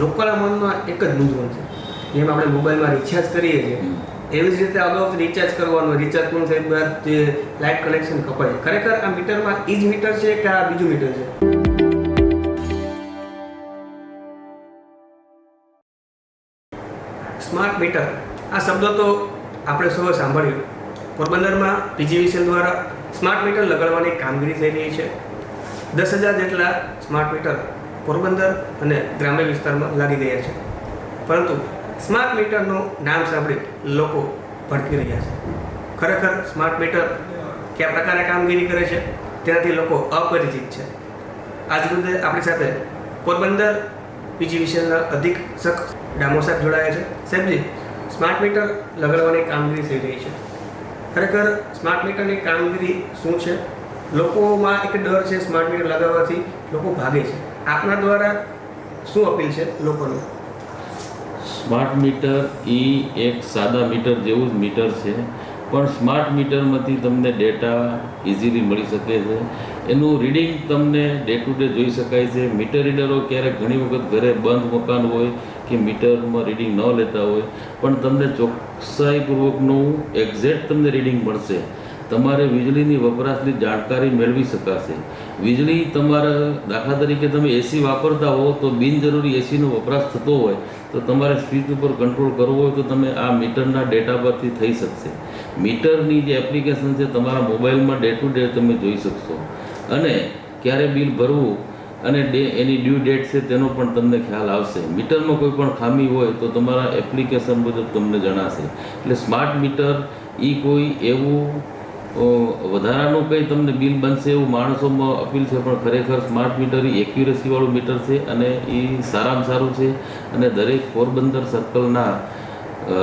લોકોના મનમાં એક જ મૂંઝવણ છે. જેમ આપણે મોબાઈલમાં રિચાર્જ કરીએ છીએ એવી જ રીતે અગાઉ રિચાર્જ કરવાનું રિચાર્જ પૂર્ણ થઈ બાદ જે લાઇટ કનેક્શન કપાય ખરેખર આ મીટરમાં એ જ મીટર છે કે આ બીજું મીટર છે? Smart meter. આ શબ્દ તો આપણે સૌ સાંભળ્યું. પોરબંદરમાં પીજીવીસીએલ દ્વારા સ્માર્ટ મીટર લગાડવાની કામગીરી થઈ રહી છે. દસ હજાર જેટલા સ્માર્ટ મીટર પોરબંદર અને ગ્રામ્ય વિસ્તારમાં લાગી ગયા છે. પરંતુ સ્માર્ટ મીટરનું નામ સાંભળી લોકો ભડકી રહ્યા છે. ખરેખર સ્માર્ટ મીટર કયા પ્રકારે કામગીરી કરે છે? તેનાથી લોકો અપરિચિત છે. આજ મુદ્દે આપણી સાથે પોરબંદર પીજીવીસીએલના અધિક્ષક ડામો સાહેબ જોડાયા છે. સાહેબજી સ્માર્ટ મીટર લગાડવાની કામગીરી થઈ રહી છે. ખરેખર સ્માર્ટ મીટરની કામગીરી શું છે? લોકોમાં એક ડર છે સ્માર્ટ મીટર લગાવવાથી લોકો ભાગે છે. આપના દ્વારા શું અપીલ છે લોકોને? સ્માર્ટ મીટર એ એક સાદા મીટર જેવું જ મીટર છે. પણ સ્માર્ટ મીટરમાંથી તમને ડેટા ઇઝીલી મળી શકે છે. એનું રીડિંગ તમને ડે ટુ ડે જોઈ શકાય છે. મીટર રીડરો ક્યારેક ઘણી વખત ઘરે બંધ મકાન હોય કે મીટરમાં રીડિંગ ન લેતા હોય, પણ તમને ચોકસાઈપૂર્વકનું એક્ઝેક્ટ તમને રીડિંગ મળશે. તમારે વીજળીની વપરાશની જાણકારી મેળવી શકાશે. વીજળી તમારા દાખલા તરીકે તમે એસી વાપરતા હો તો બિનજરૂરી એસીનો વપરાશ થતો હોય તો તમારે સ્વિચ ઉપર કંટ્રોલ કરવો હોય તો તમે આ મીટરના ડેટા પરથી થઈ શકશે. મીટરની જે એપ્લિકેશન છે તમારા મોબાઈલમાં ડે ટુ ડે તમે જોઈ શકશો. અને ક્યારે બિલ ભરવું અને ડે એની ડ્યુ ડેટ છે તેનો પણ તમને ખ્યાલ આવશે. મીટરમાં કોઈ પણ ખામી હોય તો તમારા એપ્લિકેશન મુજબ તમને જણાશે. એટલે સ્માર્ટ મીટર એ કોઈ એવું વધારાનું કંઈ તમને બિલ બનશે એવું માણસોમાં અપીલ છે, પણ ખરેખર સ્માર્ટ મીટર એ એક્યુરેસીવાળું મીટર છે અને એ સારામાં સારું છે. અને દરેક પોરબંદર સર્કલના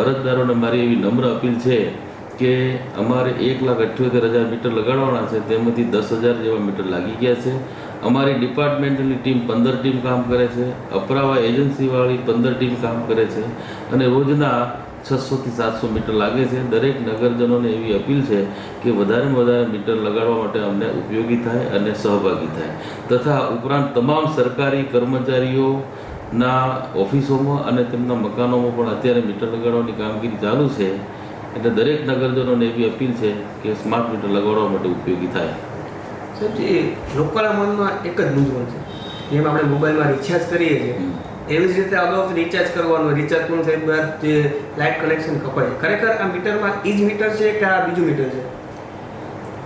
અરજદારોને મારી એવી નમ્ર અપીલ છે કે અમારે એક લાખ અઠ્યોતેર હજાર મીટર લગાડવાના છે, તેમાંથી દસ હજાર જેવા મીટર લાગી ગયા છે. અમારી ડિપાર્ટમેન્ટની ટીમ પંદર ટીમ કામ કરે છે, અપરાવા એજન્સીવાળી પંદર ટીમ કામ કરે છે. અને રોજના છસોથી સાતસો મીટર લાગે છે. દરેક નગરજનોને એવી અપીલ છે કે વધારેમાં વધારે મીટર લગાડવા માટે અમને ઉપયોગી થાય અને સહભાગી થાય. તથા ઉપરાંત તમામ સરકારી કર્મચારીઓના ઓફિસોમાં અને તેમના મકાનોમાં પણ અત્યારે મીટર લગાડવાની કામગીરી ચાલુ છે. એટલે દરેક નગરજનોને એવી અપીલ છે કે સ્માર્ટ મીટર લગાડવા માટે ઉપયોગી થાય. સાહેબજી લોકોના મનમાં એક જ મૂંઝવણ છે. જેમ આપણે મોબાઈલમાં રિચાર્જ કરીએ છીએ એવી જ રીતે અગાઉ રિચાર્જ કરવાનું રિચાર્જ પૂર્ણ થઈ બાદ જે લાઇટ કનેક્શન કપાય છે. ખરેખર આ મીટરમાં એ જ મીટર છે કે આ બીજું મીટર છે?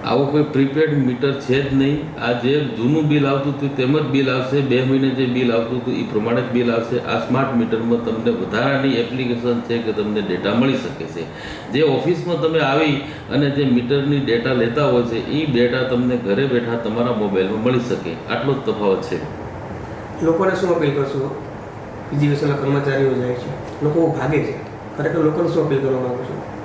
આવો કોઈ પ્રીપેડ મીટર છે જ નહીં. આ જે જૂનું બિલ આવતું હતું તેમ જ બિલ આવશે. બે મહિને જે બિલ આવતું હતું એ પ્રમાણે જ બિલ આવશે. આ સ્માર્ટ મીટરમાં તમને વધારાની એપ્લિકેશન છે કે તમને ડેટા મળી શકે છે. જે ઓફિસમાં તમે આવી અને જે મીટરની ડેટા લેતા હોય છે એ ડેટા તમને ઘરે બેઠા તમારા મોબાઈલમાં મળી શકે. આટલો જ તફાવત છે. લોકોને શું અપીલ કરશો? પીજીવીસીએલના કર્મચારીઓ જાય છે. લોકો ભાગે છે. ખરેખર લોકોને શું અપીલ કરવા માગું છું?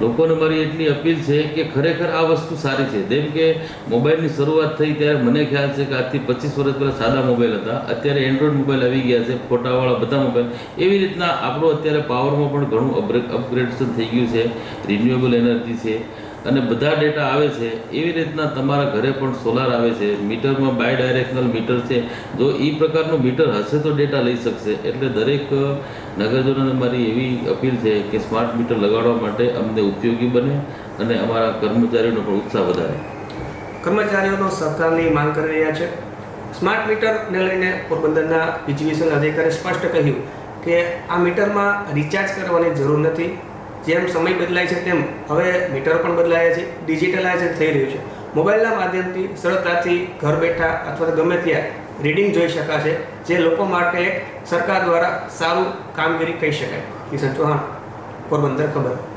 લોકોને મારી એટલી અપીલ છે કે ખરેખર આ વસ્તુ સારી છે. જેમ કે મોબાઈલની શરૂઆત થઈ ત્યારે મને ખ્યાલ છે કે આજથી પચીસ વર્ષ પહેલાં સાદા મોબાઈલ હતા. અત્યારે એન્ડ્રોઈડ મોબાઈલ આવી ગયા છે, ફોટાવાળા બધા મોબાઈલ. એવી રીતના આપણું અત્યારે પાવરમાં પણ ઘણું અપગ્રેડ અપગ્રેડેશન થઈ ગયું છે. રિન્યુએબલ એનર્જી છે. અને બધા ડેટા આવે છે, એવી રીતના તમારા ઘરે પણ સોલાર આવે છે, મીટરમાં બાય ડાયરેક્શનલ મીટર છે. જો એ પ્રકારનું મીટર હશે તો ડેટા લઈ શકશે. એટલે દરેક નગરજનોને મારી એવી અપીલ છે કે સ્માર્ટ મીટર લગાડવા માટે અમને ઉપયોગી બને અને અમારા કર્મચારીઓનો પણ ઉત્સાહ વધારે. કર્મચારીઓનો સરકારની માંગ કરી રહ્યા છે. સ્માર્ટ મીટરને લઈને પોરબંદરના પીજીવીસીએલ અધિકારી સ્પષ્ટ કહ્યું કે આ મીટરમાં રિચાર્જ કરવાની જરૂર નથી. જેમ સમય બદલાય છે તેમ હવે મીટર પણ બદલાયા છે ડિજિટલાઇઝેશન થઈ રહ્યું છે. મોબાઈલના માધ્યમથી સરળતાથી ઘર બેઠા અથવા તો ગમે ત્યાં રીડિંગ જોઈ શકાશે, જે લોકો માટે સરકાર દ્વારા સારું કામગીરી કહી શકાય. કિશન ચૌહાણ, પોરબંદર, ખબર.